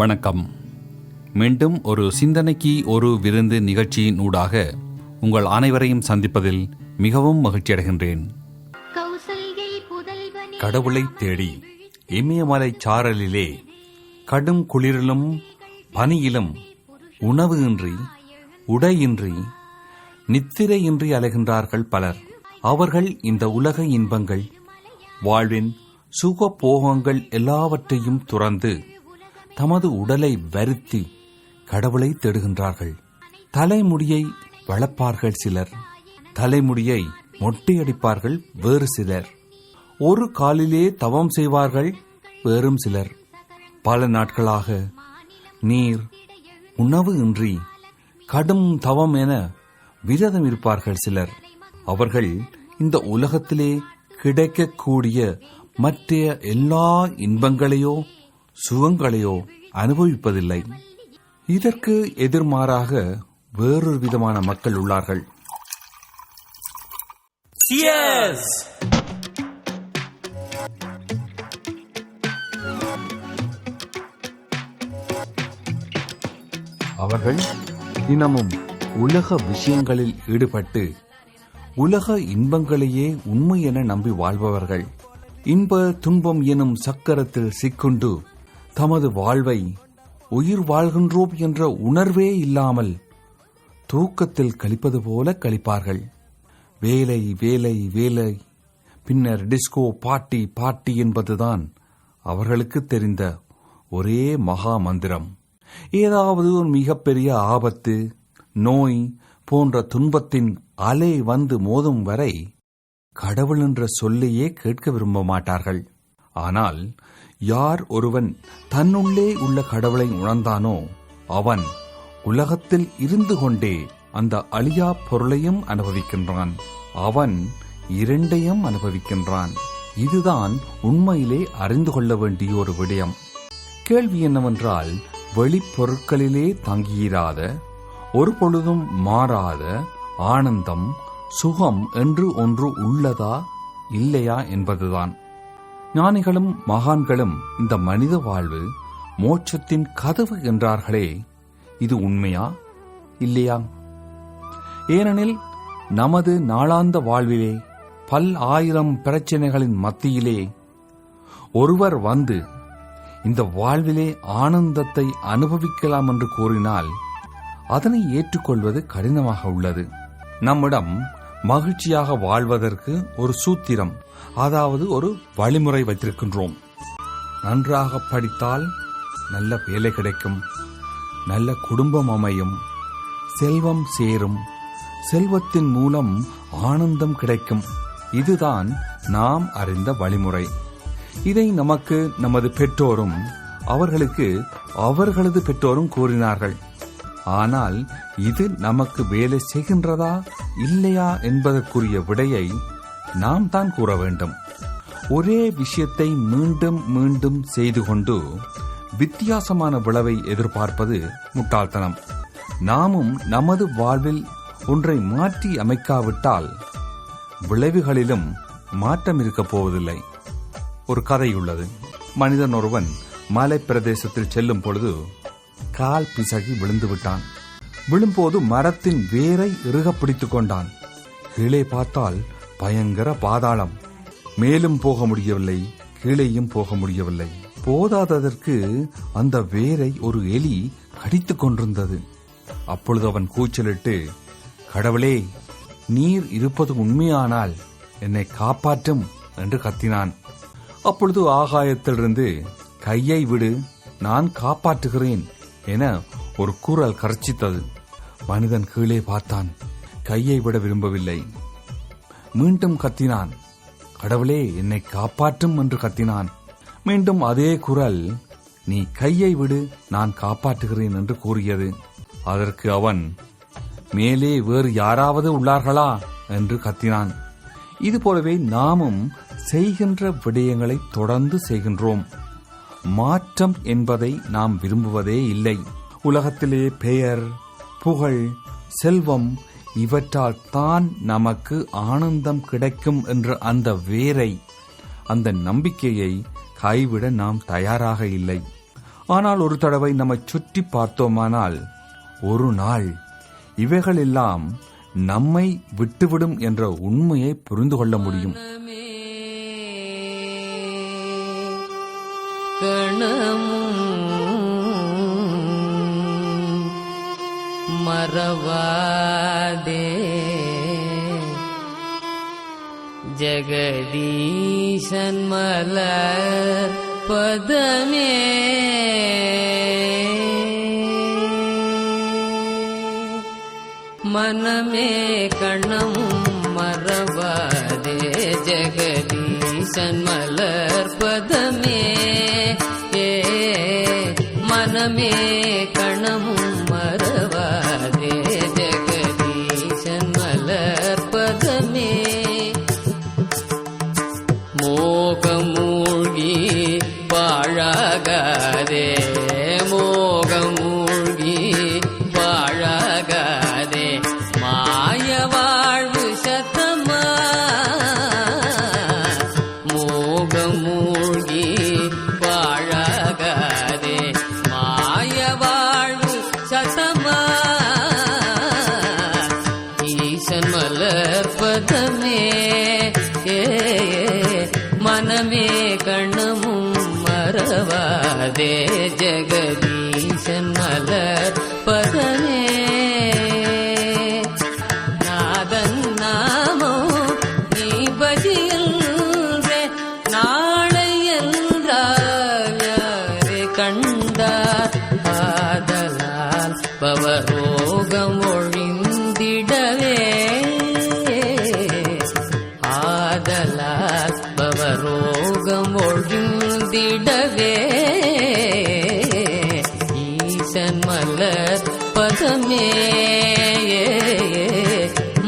வணக்கம். மீண்டும் ஒரு சிந்தனைக்கு ஒரு விருந்து நிகழ்ச்சியின் ஊடாக உங்கள் அனைவரையும் சந்திப்பதில் மிகவும் மகிழ்ச்சியடைகின்றேன் கௌசல்யை புதல்வனே கடவுளை தேடி இமயமலை சாரலிலே கடும் குளிரிலும் பனியிலும் உணவு இன்றி உடையின்றி நித்திரையின்றி அலைகின்றார்கள் பலர். அவர்கள் இந்த உலக இன்பங்கள் வாழ்வின் சுக போகங்கள் எல்லாவற்றையும் துறந்து தமது உடலை வருத்தி கடவுளை தேடுகின்றார்கள். தலைமுடியை வளர்ப்பார்கள் சிலர். தலைமுடியை மொட்டையடிப்பார்கள் வேறு சிலர். ஒரு காலிலே தவம் செய்வார்கள் வேறும் சிலர். பல நாட்களாக நீர் உணவு இன்றி கடும் தவம் என விரதம் இருப்பார்கள் சிலர். அவர்கள் இந்த உலகத்திலே கிடைக்கக்கூடிய மற்ற எல்லா இன்பங்களையோ சுகங்களையோ அனுபவிப்பதில்லை. இதற்கு எதிர்மாறாக வேறொரு விதமான மக்கள் உள்ளார்கள். அவர்கள் தினமும் உலக விஷயங்களில் ஈடுபட்டு உலக இன்பங்களையே உண்மை என நம்பி வாழ்பவர்கள். இன்ப துன்பம் எனும் சக்கரத்தில் சிக்குண்டு தமது வாழ்வை உயிர் வாழ்கின்றோம் என்ற உணர்வே இல்லாமல் தூக்கத்தில் கழிப்பது போல கழிப்பார்கள். வேலை வேலை வேலை. பின்னர் டிஸ்கோ பாட்டி பாட்டி என்பதுதான் அவர்களுக்கு தெரிந்த ஒரே மகா மந்திரம். ஏதாவது ஒரு மிகப்பெரிய ஆபத்து நோய் போன்ற துன்பத்தின் அலை வந்து மோதும் வரை கடவுள் என்ற சொல்லையே கேட்க விரும்ப மாட்டார்கள். ஆனால் யார் ஒருவன் தன்னுள்ளே உள்ள கடவுளை உணர்ந்தானோ அவன் உலகத்தில் இருந்து கொண்டே அந்த அழியா பொருளையும் அனுபவிக்கின்றான். அவன் இரண்டையும் அனுபவிக்கின்றான். இதுதான் உண்மையிலே அறிந்து கொள்ள வேண்டிய ஒரு விடயம். கேள்வி என்னவென்றால் வெளிப்பொருட்களிலே தங்கியிராத ஒரு பொழுதும் மாறாத ஆனந்தம் சுகம் என்று ஒன்று உள்ளதா இல்லையா என்பதுதான். ஞானிகளும் மகான்களும் இந்த மனித வாழ்வு மோட்சத்தின் கதவு என்றார்களே. இது உண்மையா? இல்லையா? ஏனெனில் நமது நாளாந்த வாழ்விலே பல் ஆயிரம் பிரச்சனைகளின் மத்தியிலே ஒருவர் வந்து இந்த வாழ்விலே ஆனந்தத்தை அனுபவிக்கலாம் என்று கூறினால் அதனை ஏற்றுக்கொள்வது கடினமாக உள்ளது. நம்மிடம் மகிழ்ச்சியாக வாழ்வதற்கு ஒரு சூத்திரம் அதாவது ஒரு வழிமுறை வைத்திருக்கின்றோம். நன்றாக படித்தால் நல்ல வேலை கிடைக்கும். நல்ல குடும்பம் அமையும். செல்வம் சேரும். செல்வத்தின் மூலம் ஆனந்தம் கிடைக்கும். இதுதான் நாம் அறிந்த வழிமுறை. இதை நமக்கு நமது பெற்றோரும் அவர்களுக்கு அவர்களது பெற்றோரும் கூறினார்கள். ஆனால் இது நமக்கு வேலை செய்கின்றதா இல்லையா என்பதற்குரிய விடையை நாம் தான் கூற வேண்டும். ஒரே விஷயத்தை மீண்டும் மீண்டும் செய்து கொண்டு வித்தியாசமான விளைவை எதிர்பார்ப்பது முட்டாள்தனம். நாமும் நமது வாழ்வில் ஒன்றை மாற்றி அமைக்காவிட்டால் விளைவுகளிலும் மாற்றம் இருக்கப் போவதில்லை. ஒரு கதை உள்ளது. மனிதன் ஒருவன் மலை பிரதேசத்தில் செல்லும் பொழுது கால் பிசகி விழுந்து விட்டான். விழும்போது மரத்தின் வேரை இறுக பிடித்துக் கொண்டான். கீழே பார்த்தால் பயங்கர பாதாளம். மேலும் போக முடியவில்லை கீழேயும் போக முடியவில்லை. போதாததற்கு அந்த வேரை ஒரு எலி கடித்துக் கொண்டிருந்தது. அப்பொழுது அவன் கூச்சலிட்டு கடவுளே நீர் இருப்பது உண்மையானால் என்னை காப்பாற்றும் என்று கத்தினான். அப்பொழுது ஆகாயத்திலிருந்து கையை விடு நான் காப்பாற்றுகிறேன் என ஒரு குரல் கரைச்சித்தது. மனிதன் கீழே பார்த்தான். கையை விட விரும்பவில்லை. மீண்டும் கத்தினான். கடவுளே என்னை காப்பாற்றும் என்று கத்தினான். மீண்டும் அதே குரல் நீ கையை விடு நான் காப்பாற்றுகிறேன் என்று கூறியது. அதற்கு அவன் மேலே வேறு யாராவது உள்ளார்களா? என்று கத்தினான். இது போலவே நாமும் செய்கின்ற விடயங்களை தொடர்ந்து செய்கின்றோம். மாற்றம் என்பதை நாம் விரும்புவதே இல்லை. உலகத்திலே பெயர் புகழ் செல்வம் இவற்றால் தான் நமக்கு ஆனந்தம் கிடைக்கும் என்ற அந்த வேரை அந்த நம்பிக்கையை கைவிட நாம் தயாராக இல்லை. ஆனால் ஒரு தடவை நம்மை சுற்றி பார்த்தோமானால் ஒரு நாள் இவைகளெல்லாம் நம்மை விட்டுவிடும் என்ற உண்மையை புரிந்து கொள்ள முடியும். सर्वादे दे जगदीशन मल पदमे मनमे कर्णे जगदीश मल पदमे मनमे कर्ण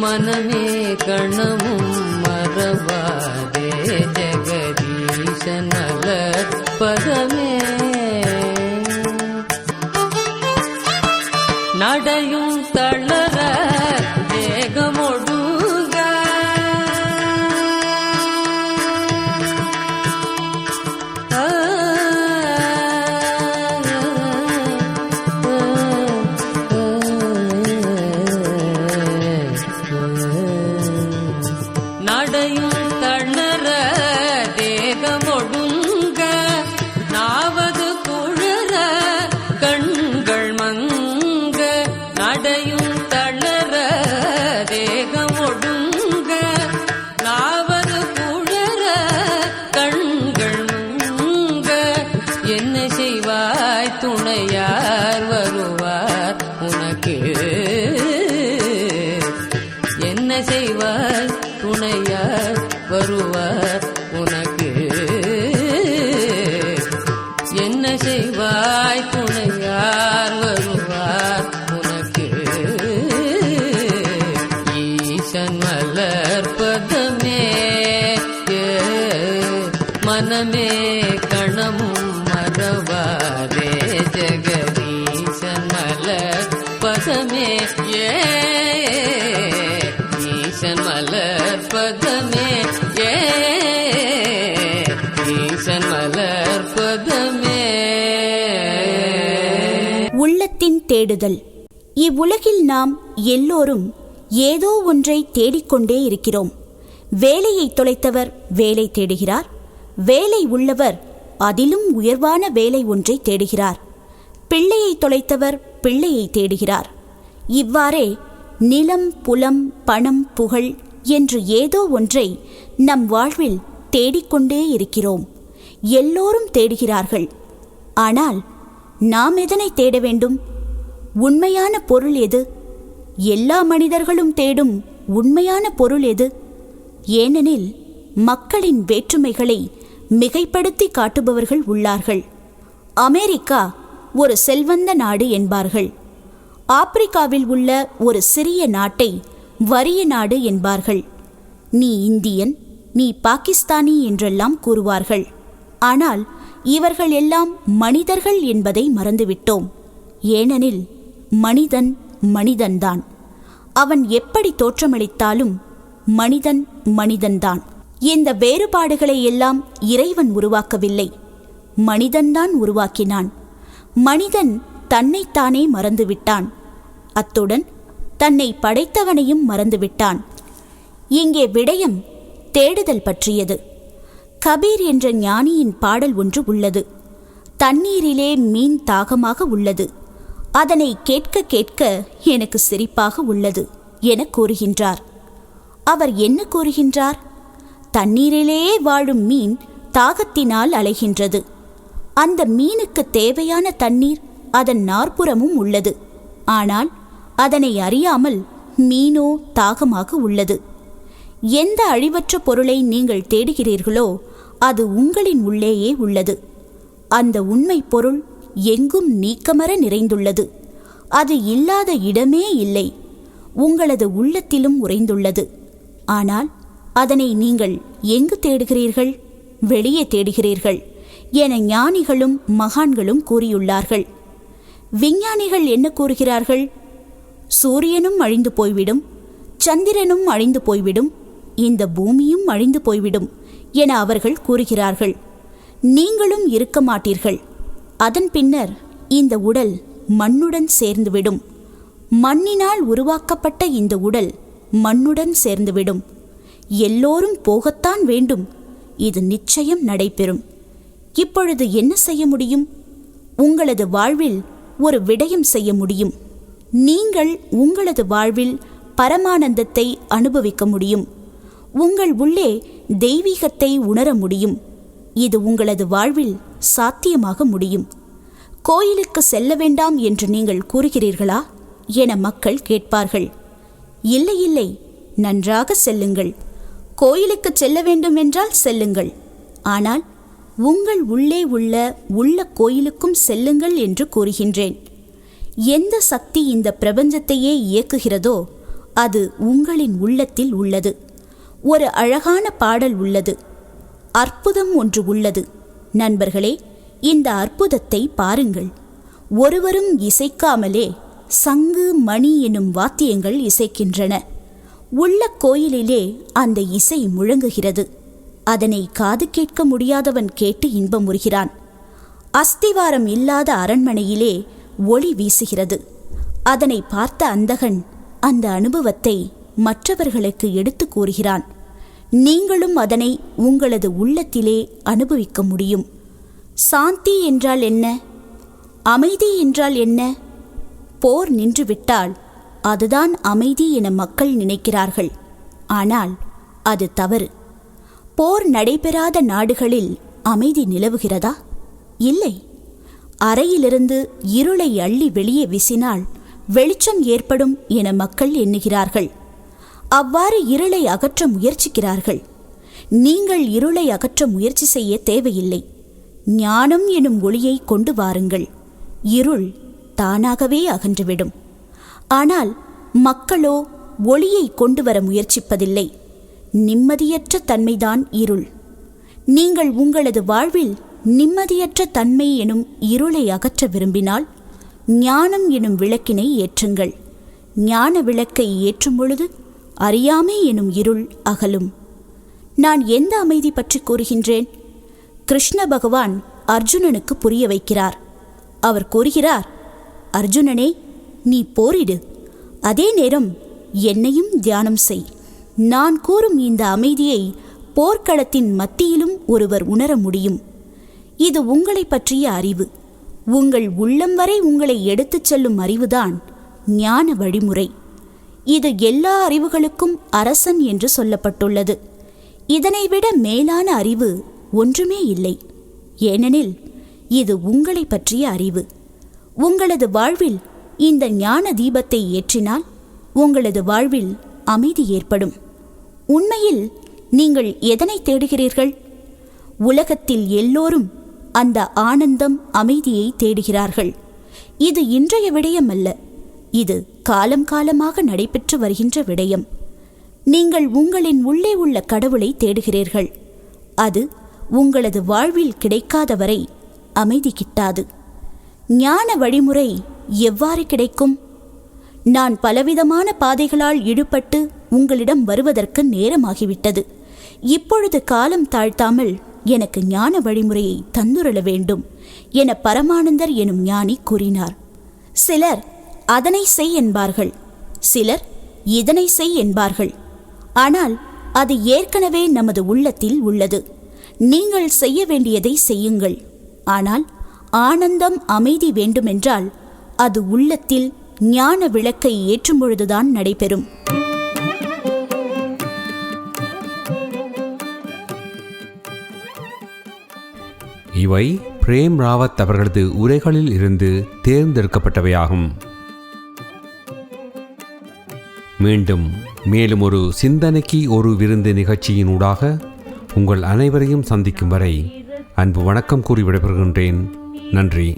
మనమే కణము நடையும் செய்வாய் துணையார் வருவார். தேடுதல். இவ்வுலகில் நாம் எல்லோரும் ஏதோ ஒன்றை தேடிக்கொண்டே இருக்கிறோம். வேலையை தொலைத்தவர் வேலை தேடுகிறார். வேலை உள்ளவர் அதிலும் உயர்வான வேலை ஒன்றை தேடுகிறார். பிள்ளையை தொலைத்தவர் பிள்ளையை தேடுகிறார். இவ்வாறே நிலம் புலம் பணம் புகழ் என்று ஏதோ ஒன்றை நம் வாழ்வில் தேடிக்கொண்டே இருக்கிறோம். எல்லோரும் தேடுகிறார்கள். ஆனால் நாம் எதனை தேட வேண்டும்? உண்மையான பொருள் எது? எல்லா மனிதர்களும் தேடும் உண்மையான பொருள் எது? ஏனெனில் மக்களின் வேற்றுமைகளை மிகைப்படுத்தி காட்டுபவர்கள் உள்ளார்கள். அமெரிக்கா ஒரு செல்வந்த நாடு என்பார்கள். ஆப்பிரிக்காவில் உள்ள ஒரு சிறிய நாட்டை வறிய நாடு என்பார்கள். நீ இந்தியன் நீ பாகிஸ்தானி என்றெல்லாம் கூறுவார்கள். ஆனால் இவர்கள் எல்லாம் மனிதர்கள் என்பதை மறந்துவிட்டோம். ஏனெனில் மனிதன் மனிதன்தான். அவன் எப்படி தோற்றமளித்தாலும் மனிதன் மனிதன்தான். இந்த வேறுபாடுகளை எல்லாம் இறைவன் உருவாக்கவில்லை. மனிதன்தான் உருவாக்கினான். மனிதன் தன்னைத்தானே மறந்துவிட்டான். அத்துடன் தன்னை படைத்தவனையும் மறந்துவிட்டான். இங்கே விடயம் தேடுதல் பற்றியது. கபீர் என்ற ஞானியின் பாடல் ஒன்று உள்ளது. தண்ணீரிலே மீன் தாகமாக உள்ளது. அதனை கேட்க கேட்க எனக்கு சிரிப்பாக உள்ளது என கூறுகின்றார். அவர் என்ன கூறுகின்றார்? தண்ணீரிலே வாழும் மீன் தாகத்தினால் அலைகின்றது. அந்த மீனுக்கு தேவையான தண்ணீர் அதன் நாற்புறமும் உள்ளது. ஆனால் அதனை அறியாமல் மீனோ தாகமாக உள்ளது. எந்த அழிவற்ற பொருளை நீங்கள் தேடுகிறீர்களோ அது உங்களின் உள்ளேயே உள்ளது. அந்த உண்மை பொருள் எங்கும் நீக்கமர நிறைந்துள்ளது. அது இல்லாத இடமே இல்லை. உங்களது உள்ளத்திலும் உறைந்துள்ளது. ஆனால் அதனை நீங்கள் எங்கு தேடுகிறீர்கள்? வெளியே தேடுகிறீர்கள் என ஞானிகளும் மகான்களும் கூறியுள்ளார்கள். விஞ்ஞானிகள் என்ன கூறுகிறார்கள்? சூரியனும் அழிந்து போய்விடும் சந்திரனும் அழிந்து போய்விடும் இந்த பூமியும் அழிந்து போய்விடும் என அவர்கள் கூறுகிறார்கள். நீங்களும் இருக்க மாட்டீர்கள். அதன் பின்னர் இந்த உடல் மண்ணுடன் சேர்ந்துவிடும். மண்ணினால் உருவாக்கப்பட்ட இந்த உடல் மண்ணுடன் சேர்ந்துவிடும். எல்லோரும் போகத்தான் வேண்டும். இது நிச்சயம் நடைபெறும். இப்பொழுது என்ன செய்ய முடியும்? உங்களது வாழ்வில் ஒரு விடயம் செய்ய முடியும். நீங்கள் உங்களது வாழ்வில் பரமானந்தத்தை அனுபவிக்க முடியும். உங்கள் உள்ளே தெய்வீகத்தை உணர முடியும். இது உங்களது வாழ்வில் சாத்தியமாக முடியும். கோயிலுக்கு செல்ல வேண்டாம் என்று நீங்கள் கூறுகிறீர்களா? என மக்கள் கேட்பார்கள். இல்லை இல்லை நன்றாக செல்லுங்கள். கோயிலுக்கு செல்ல வேண்டும் என்றால் செல்லுங்கள். ஆனால் உங்கள் உள்ளே உள்ள உள்ள கோயிலுக்கும் செல்லுங்கள் என்று கூறுகின்றேன். எந்த சக்தி இந்த பிரபஞ்சத்தையே இயக்குகிறதோ அது உங்களின் உள்ளத்தில் உள்ளது. ஒரு அழகான பாடல் உள்ளது. அற்புதம் ஒன்று உள்ளது. நண்பர்களே இந்த அற்புதத்தை பாருங்கள். ஒருவரும் இசைக்காமலே சங்கு மணி எனும் வாத்தியங்கள் இசைக்கின்றன. உள்ள கோயிலிலே அந்த இசை முழங்குகிறது. அதனை காது கேட்க முடியாதவன் கேட்டு இன்பமுறுகிறான் அஸ்திவாரம் இல்லாத அரண்மனையிலே ஒளி வீசுகிறது. அதனை பார்த்த அந்தகன் அந்த அனுபவத்தை மற்றவர்களுக்கு எடுத்து கூறுகிறான். நீங்களும் அதனை உங்களது உள்ளத்திலே அனுபவிக்க முடியும். சாந்தி என்றால் என்ன? அமைதி என்றால் என்ன? போர் நின்றுவிட்டால் அதுதான் அமைதி என மக்கள் நினைக்கிறார்கள். ஆனால் அது தவறு. போர் நடைபெறாத நாடுகளில் அமைதி நிலவுகிறதா? இல்லை. அறையிலிருந்து இருளை அள்ளி வெளியே வீசினால் வெளிச்சம் ஏற்படும் என மக்கள் எண்ணுகிறார்கள். அவ்வாறு இருளை அகற்ற முயற்சிக்கிறார்கள். நீங்கள் இருளை அகற்ற முயற்சி செய்ய தேவையில்லை. ஞானம் எனும் ஒளியை கொண்டு வாருங்கள். இருள் தானாகவே அகன்றுவிடும். ஆனால் மக்களோ ஒளியை கொண்டு வர முயற்சிப்பதில்லை. நிம்மதியற்ற தன்மைதான் இருள். நீங்கள் உங்களது வாழ்வில் நிம்மதியற்ற தன்மை எனும் இருளை அகற்ற விரும்பினால் ஞானம் எனும் விளக்கினை ஏற்றுங்கள். ஞான விளக்கை ஏற்றும் பொழுது அறியாமை எனும் இருள் அகலும். நான் எந்த அமைதி பற்றி கூறுகின்றேன்? கிருஷ்ண பகவான் அர்ஜுனனுக்கு புரிய வைக்கிறார். அவர் கூறுகிறார் அர்ஜுனனே நீ போரிடு. அதே நேரம் என்னையும் தியானம் செய். நான் கூறும் இந்த அமைதியை போர்க்களத்தின் மத்தியிலும் ஒருவர் உணர முடியும். இது உங்களை பற்றிய அறிவு. உங்கள் உள்ளம் வரை உங்களை எடுத்துச் செல்லும் அறிவுதான் ஞான வழிமுறை. இது எல்லா அறிவுகளுக்கும் அரசன் என்று சொல்லப்பட்டுள்ளது. இதனை விட மேலான அறிவு ஒன்றுமே இல்லை. ஏனெனில் இது உங்களை பற்றிய அறிவு. உங்களது வாழ்வில் இந்த ஞான தீபத்தை ஏற்றினால் உங்களது வாழ்வில் அமைதி ஏற்படும். உண்மையில் நீங்கள் எதனை தேடுகிறீர்கள்? உலகத்தில் எல்லோரும் அந்த ஆனந்தம் அமைதியை தேடுகிறார்கள். இது இன்றைய விடயமல்ல. அல்ல இது காலம் காலமாக நடைபெற்று வருகின்ற விடயம். நீங்கள் உங்களின் உள்ளே உள்ள கடவுளை தேடுகிறீர்கள். அது உங்களது வாழ்வில் கிடைக்காத வரை அமைதி கிட்டாது ஞான வழிமுறை எவ்வாறு கிடைக்கும்? நான் பலவிதமான பாதைகளால் ஈடுபட்டு உங்களிடம் வருவதற்கு நேரமாகிவிட்டது. இப்பொழுது காலம் தாழ்த்தாமல் எனக்கு ஞான வழிமுறையை தந்துரள வேண்டும் என பரமானந்தர் எனும் ஞானி கூறினார். சிலர் அதனை செய் என்பார்கள். சிலர் இதனை செய் என்பார்கள். ஆனால் அது ஏற்கனவே நமது உள்ளத்தில் உள்ளது. நீங்கள் செய்ய வேண்டியதை செய்யுங்கள். ஆனால் ஆனந்தம் அமைதி வேண்டுமென்றால் அது உள்ளத்தில் ஞான விளக்கை ஏற்றும் பொழுதுதான் நடைபெறும். இவை பிரேம் ராவத் அவர்களது உரைகளில் இருந்து தேர்ந்தெடுக்கப்பட்டவையாகும். மீண்டும் மேலும் ஒரு சிந்தனைக்கு ஒரு விருந்து நிகழ்ச்சியினூடாக உங்கள் அனைவரையும் சந்திக்கும் வரை அன்பு வணக்கம் கூறி விடைபெறுகின்றேன். நன்றி.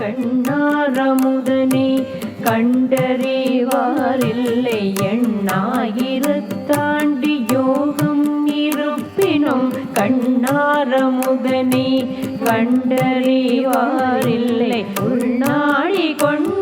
கண்ணாரமுதனே கண்டறிவாரில்லை எண்ணாயிரத்தாண்டி யோகம் இருப்பினும் கண்ணாரமுதனே கண்டறிவாரில்லை உள்நாடி கொண்டு